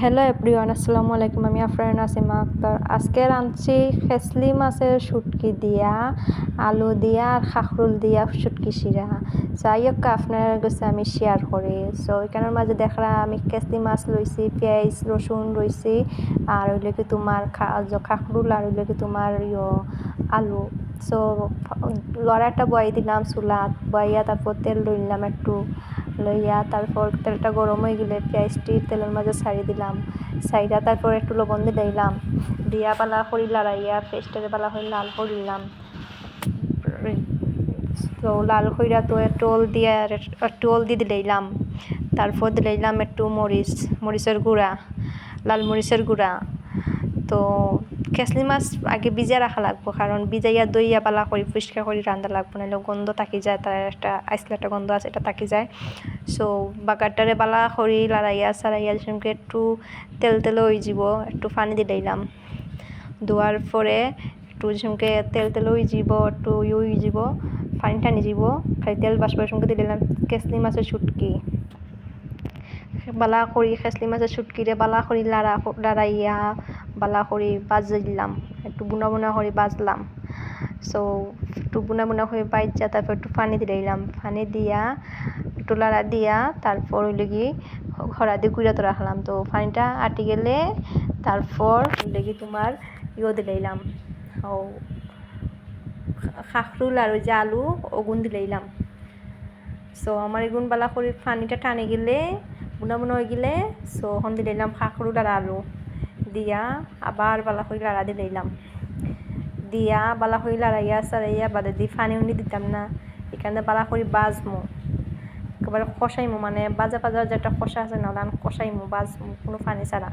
Hello everyone আসসালামু আলাইকুম আমি আফরান নাসিমা আক্তার আজকে রাঁধছি খেসলি মাছের শুটকি দিয়া, আলু দিয়া আর খাখরুল দিয়া শুটকি শিরা। যাই হোক, আপনার কাছে আমি শেয়ার করি। সো এখানের মাঝে দেখরা আমি খেসলি মাছ লইছি, পেঁয়াজ, রসুন রইছি আর ওইলে কি তোমার খাখরুল, আর ওইলে কি তোমার ইয়ো আলু। সো লড়াটা বয়াই দিলাম, চুলাত বয়াইয়া তারপর তেল লইলাম একটু, লইয়া তারপর তেলটা গরম হয়ে গেলে পেঁয়াজটি তেলের মাঝে ছাড়ি দিলাম, ছাইড়া তারপর একটু লবণ দিয়ে দিলাম, দিয়া পালা করি লড়াইয়া, পেস্টের পালা করে লাল করিলাম। তো লাল কইরা তো টোল দিয়ে টোল দিয়ে দিলাম, তারপর দিলাম একটু মরিচ, মরিচের গুঁড়া, লাল মরিচের গুঁড়া। তো খেসলি মাছ আগে ভিজা রাখা লাগবো কারণ ভিজাইয়া দইয়া পালা করি পরিষ্কার করে রান্না লাগবো নাহলে গন্ধ থাকি যায় তার একটা আইসলে একটা গন্ধ আছে, এটা থাকি যায়। সো বাগারটারে পালা করি লাড়াইয়া সারাইয়া সেমকে একটু তেল তেল হয়ে যাব, একটু পানি দিয়ে দিলাম। ধোয়ার পরে একটু সেমকে তেল তেল হয়ে যাব, একটু ইয়ে হয়ে যাব, পানি টানি যাব খালি তেল সঙ্গে দিয়ে দিলাম। কেসলি মাছের শুটকি বালা করি খেসলি মাছের শুটকিরে বালা করি লাড়া লাড়াইয়া বালা করি দিলাম একটু বুনা বুনা করে বাজলাম। সো একটু বুনা বুনা করে বাইজা তারপর একটু পানি দিয়ে দিলাম। পানি দিয়া, একটু লাড়া দিয়া তারপর হইলে কি হরাদি গুঁড়া তো রাখলাম তো পানিটা আটি গেলে তারপর হইলে কি তোমার ইয়ে দিলাম। ও খাখরুল আর ওই যে আলু ওগুন দিলাম। সো আমার এগুন বালা করে পানিটা টানে গেলে, বুনা বুনা হয়ে গেলে সো হন দিলাম খাখরুল আর আলু। দিয়া আবার বালা করে লাড়া দিলাম দিয়া বালা করে লাড়াইয়া সারাইয়া বাদে দি ফানি উনি দিতাম না, এখানে বালা করে বাজমো। একেবারে কষাইমো মানে বাজা বাজা যেটা কষা আছে না দান কষাইমো বাজমো, কোনো পানি ছাড়া।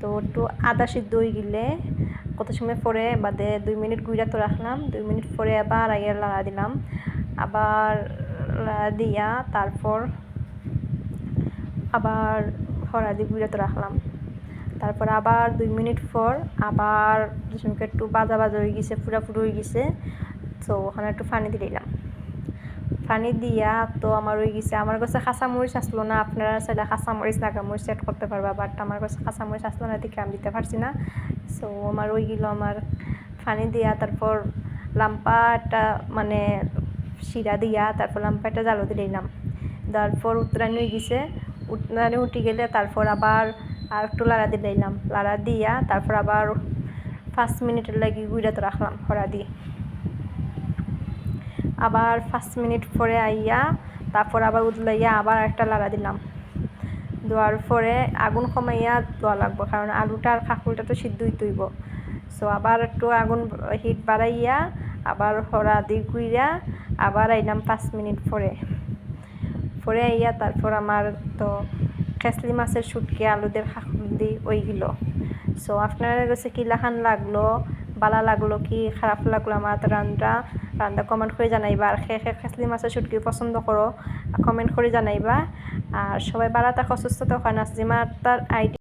তো একটু আদা সিদ্ধ হয়ে গেলে কত সময় পরে বাদে দুই মিনিট গুঁড়া তো রাখলাম, দুই মিনিট পরে আবার আগে লাড়া দিলাম। আবার দিয়া তারপর আবার হরাদি গুঁড়া তো রাখলাম। তারপর আবার দুই মিনিট পর আবার দুজনকে একটু বাজা বাজা হয়ে গেছে ফুটো হয়ে গেছে। তো ওখানে একটু পানি দিয়ে দিলাম। পানি দিয়া তো আমার হয়ে গেছে। আমার কাছে কাঁচামরিচ আসলো না। আপনারা চাইলে কাঁচামরিচ, নাগামরিচ সেট করতে পারবা বাট আমার কাছে কাঁচামরিচ আসলো না দেখে আমি দিতে পারছি না। সো আমার ওই গেলো আমার পানি দিয়া, তারপর লাম্পা একটা মানে শিরা দিয়া, তারপর লাম্পা একটা জালো দিলাম। তারপর উত্তরায়ণ হয়ে গেছে। উত্তরায়ণে উঠে গেলে তারপর আবার আর একটু লাড়া দিয়ে দিলাম। লাড়া দিয়া তারপর আবার পাঁচ মিনিটের লাগি গুঁড়াতে রাখলাম হরা দিয়ে। আবার পাঁচ মিনিট পরে আইয়া তারপর আবার উদলাইয়া আবার একটা লাড়া দিলাম। দেওয়ার পরে আগুন কমাইয়া দেওয়া লাগবো, কারণ আলুটা আর খাকুলটা তো সিদ্ধই তৈব। সো আবার একটু আগুন হিট বাড়াইয়া আবার হরা দি গুইরা আবার আইলাম পাঁচ মিনিট পরে। পরে আইয়া তারপর আমার তো খেসলি মাছের শুটকি আলুদের শাক দি ওইগুলো। সো আপনার কাছে কি লাখান লাগল, বালা লাগল কি, খারাপ লাগল আমার রান্না রান্না কমেন্ট করে জানাইবা আর খে খে খেসলি মাছের শুটকি পছন্দ করো কমেন্ট করে জানাইবা। আর সবাই বালা থাকো সুস্থ থাকো নাসিমা তার আইডি